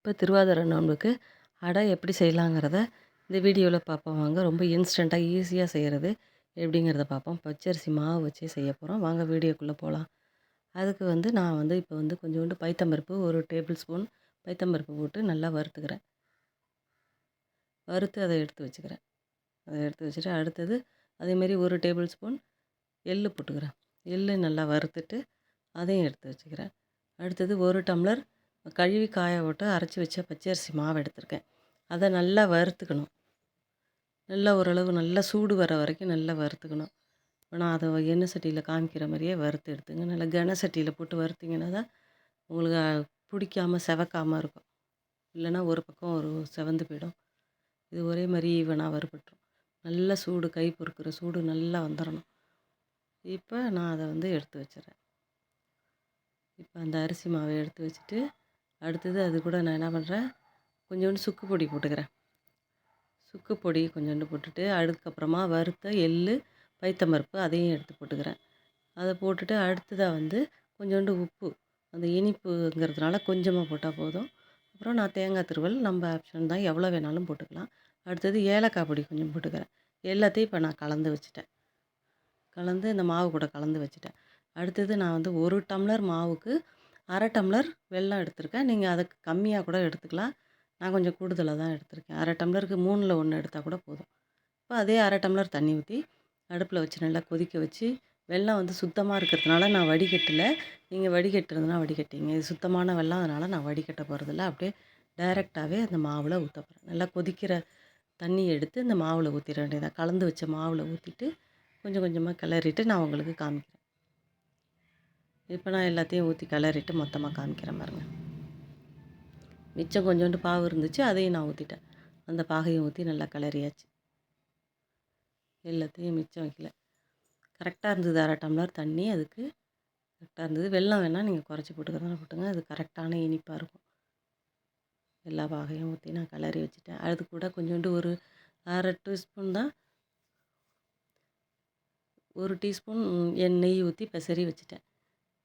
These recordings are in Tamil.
இப்போ திருவாதிரை நோன்புக்கு அடை எப்படி செய்யலாங்கிறத இந்த வீடியோவில் பார்ப்போம். வாங்க ரொம்ப இன்ஸ்டண்ட்டாக ஈஸியாக செய்கிறது எப்படிங்கிறத பார்ப்போம். பச்சரிசி மாவு வச்சே செய்ய போகிறோம் வாங்க வீடியோக்குள்ளே போகலாம் அதுக்கு வந்து நான் வந்து இப்போ வந்து கொஞ்சோண்டு பைத்தம்பருப்பு ஒரு டேபிள் ஸ்பூன் பைத்தம்பருப்பு போட்டு நல்லா வறுத்துக்கிறேன். வறுத்து அதை எடுத்து வச்சுக்கிறேன். அதை எடுத்து வச்சுட்டு அடுத்தது அதேமாரி ஒரு டேபிள் ஸ்பூன் எள்ளு போட்டுக்கிறேன். எள் நல்லா வறுத்துட்டு அதையும் எடுத்து வச்சுக்கிறேன். அடுத்தது ஒரு டம்ளர் கழுவி காய போட்டு அரைச்சி வச்ச பச்சரிசி மாவு எடுத்திருக்கேன். அதை நல்லா வறுத்துக்கணும். நல்லா ஓரளவு நல்லா சூடு வர வரைக்கும் நல்லா வறுத்துக்கணும். நான் அதை எண்ணெய் சட்டியில் காமிக்கிற மாதிரியே வறுத்து எடுத்துங்க. நல்லா கன சட்டியில் போட்டு வறுத்திங்கன்னா தான் உங்களுக்கு பிடிக்காமல் செவக்காமல் இருக்கும். இல்லைன்னா ஒரு பக்கம் ஒரு செவந்து போயிடும். இது ஒரே மாதிரி ஈவனாக வறுபட்டுரும். நல்ல சூடு கை பொறுக்கிற சூடு நல்லா வந்துடணும் இப்போ நான் அதை வந்து எடுத்து வச்சிடறேன். இப்போ அந்த அரிசி மாவை எடுத்து வச்சுட்டு அடுத்தது அது கூட நான் என்ன பண்ணுறேன் கொஞ்சோண்டு சுக்கு பொடி போட்டுக்கிறேன். சுக்கு பொடி கொஞ்சோண்டு போட்டுட்டு அதுக்கப்புறமா வறுத்த எள் பைத்தம்பருப்பு அதையும் எடுத்து போட்டுக்கிறேன். அதை போட்டுட்டு அடுத்ததாக வந்து கொஞ்சோண்டு உப்பு அந்த இனிப்புங்கிறதுனால கொஞ்சமாக போட்டால் போதும். அப்புறம் நான் தேங்காய் திருவல் நம்ம ஆப்ஷன் தான் எவ்வளோ வேணாலும் போட்டுக்கலாம். அடுத்தது ஏலக்காய் பொடி கொஞ்சம் போட்டுக்கிறேன். எல்லாத்தையும் இப்போ நான் கலந்து வச்சுட்டேன். கலந்து இந்த மாவு கூட கலந்து வச்சுட்டேன். அடுத்தது நான் வந்து ஒரு டம்ளர் மாவுக்கு அரை டம்ளர் வெல்லம் எடுத்திருக்கேன். நீங்கள் அதுக்கு கம்மியாக கூட எடுத்துக்கலாம். நான் கொஞ்சம் கூடுதலாக தான் எடுத்திருக்கேன். அரை டம்ளருக்கு மூணில் ஒன்று எடுத்தால் கூட போதும். இப்போ அதே அரை டம்ளர் தண்ணி ஊற்றி அடுப்பில் வச்சு நல்லா கொதிக்க வச்சு வெல்லம் வந்து சுத்தமாக இருக்கிறதுனால நான் வடிகட்டல. நீங்கள் வடிகட்டுறதுனா வடிகட்டிங்க. இது சுத்தமான வெள்ளம் அதனால் நான் வடிகட்ட போகிறதில்ல அப்படியே டைரெக்டாகவே அந்த மாவில் ஊற்ற போகிறேன் நல்லா கொதிக்கிற தண்ணி எடுத்து இந்த மாவில் ஊற்றிட வேண்டியதாக கலந்து வச்ச மாவில் ஊற்றிட்டு கொஞ்சம் கொஞ்சமாக கிளறிட்டு நான் உங்களுக்கு காமிக்கிறேன். இப்போ நான் எல்லாத்தையும் ஊற்றி கிளறிட்டு மொத்தமாக காமிக்கிறேன் பாருங்க. மிச்சம் கொஞ்சோண்டு பாவு இருந்துச்சு அதையும் நான் ஊற்றிட்டேன் அந்த பாகையும் ஊற்றி நல்லா கிளறியாச்சு எல்லாத்தையும் மிச்சம் வைக்கல. கரெக்டாக இருந்தது அரை டம்ளர் தண்ணி அதுக்கு கரெக்டாக இருந்தது. வெள்ளம் வேணால் நீங்கள் குறைச்சி போட்டுக்கிறதா போட்டுங்க அது கரெக்டான இனிப்பாக இருக்கும். எல்லா பாகையும் ஊற்றி நான் கிளறி வச்சுட்டேன். அது கூட கொஞ்சோண்டு ஒரு அரை டீஸ்பூன் தான் ஒரு டீஸ்பூன் எண்ணெய் ஊற்றி பெசரி வச்சுட்டேன்.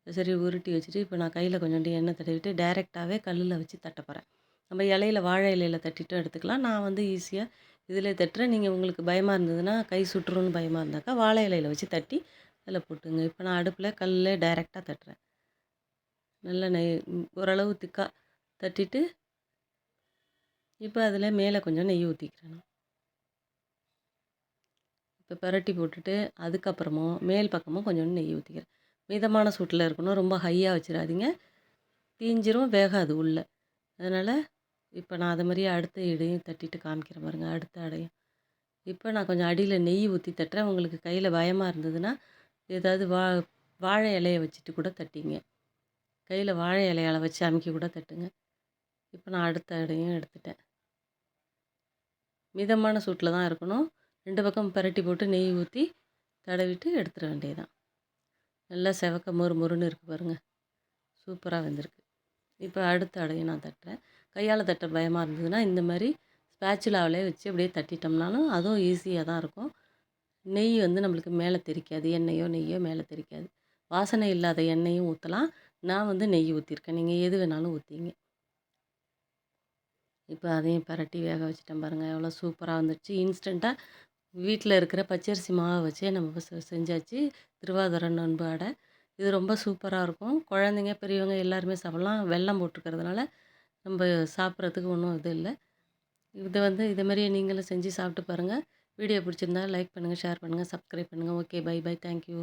சரி உருட்டி வச்சுட்டு இப்போ நான் கையில் கொஞ்சோண்டு எண்ணெய் தடவிட்டு டைரெக்டாகவே கல்லில் வச்சு தட்ட போகிறேன் நம்ம இலையில வாழை இலையில் தட்டிட்டும் எடுத்துக்கலாம். நான் வந்து ஈஸியாக இதில் தட்டுறேன். நீங்கள் உங்களுக்கு பயமாக இருந்ததுன்னா கை சுட்டுருன்னு பயமாக இருந்தாக்கா வாழை இலையில் வச்சு தட்டி அதில் போட்டுங்க. இப்போ நான் அடுப்பில் கல்லில் டைரெக்டாக தட்டுறேன். நல்லா நெய் ஓரளவு திக்காக தட்டிட்டு இப்போ அதில் மேலே கொஞ்சம் நெய் ஊற்றிக்கிறேன் இப்போ பரட்டி போட்டுட்டு அதுக்கப்புறமும் மேல் பக்கமும் கொஞ்சோண்டு நெய் ஊற்றிக்கிறேன் மிதமான சூட்டில் இருக்கணும். ரொம்ப ஹையாக வச்சிடாதீங்க. தீஞ்சிரும் வேகாது உள்ளே. அதனால் இப்போ நான் அதை மாதிரியே அடுத்த இடையும் தட்டிட்டு காமிக்கிறேன் பாருங்கள் அடுத்த அடையும். இப்போ நான் கொஞ்சம் அடியில் நெய் ஊற்றி தட்டுறேன். உங்களுக்கு கையில் பயமாக இருந்ததுன்னா ஏதாவது வா வாழை இலையை வச்சுட்டு கூட தட்டிங்க. கையில் வாழை இலையால் வச்சு அமுக்கி கூட தட்டுங்க. இப்போ நான் அடுத்த இடையும் எடுத்துட்டேன். மிதமான சூட்டில் தான் இருக்கணும். ரெண்டு பக்கம் பரட்டி போட்டு நெய் ஊற்றி தடவிட்டு எடுத்துட வேண்டியதான் நல்லா செவக்க மொறு மொறுன்னு இருக்குது பாருங்கள் சூப்பராக வந்திருக்கு. இப்போ அடுத்த அடையும் நான் தட்டுறேன். கையால் தட்ட பயமாக இருந்ததுன்னா இந்த மாதிரி ஸ்பேச்சுலாவிலே வச்சு அப்படியே தட்டிட்டோம்னாலும் அதுவும் ஈஸியாக தான் இருக்கும். நெய் வந்து நம்மளுக்கு மேலே தெரிக்காது. எண்ணெயோ நெய்யோ மேலே தெரிக்காது. வாசனை இல்லாத எண்ணெயும் ஊற்றலாம் நான் வந்து நெய் ஊற்றிருக்கேன் நீங்கள் எது வேணாலும் ஊற்றிங்க இப்போ அதையும் பரட்டி வேக வச்சுட்டேன் பாருங்கள் எவ்வளோ சூப்பராக வந்துடுச்சு இன்ஸ்டண்ட்டாக வீட்டில் இருக்கிற பச்சரிசி மாவை வச்சே நம்ம செஞ்சாச்சு. திருவாதிரை நோன்பு அடை. இது ரொம்ப சூப்பராக இருக்கும். குழந்தைங்க பெரியவங்க எல்லாருமே சாப்பிட்லாம். வெள்ளம் போட்டுருக்கிறதுனால நம்ம சாப்பிட்றதுக்கு ஒன்றும் இது இல்லை. இதை வந்து இதை மாதிரியே நீங்களும் செஞ்சு சாப்பிட்டு பாருங்கள் வீடியோ பிடிச்சிருந்தா லைக் பண்ணுங்கள் ஷேர் பண்ணுங்கள் சப்ஸ்கிரைப் பண்ணுங்கள் ஓகே பை பை. தேங்க்யூ.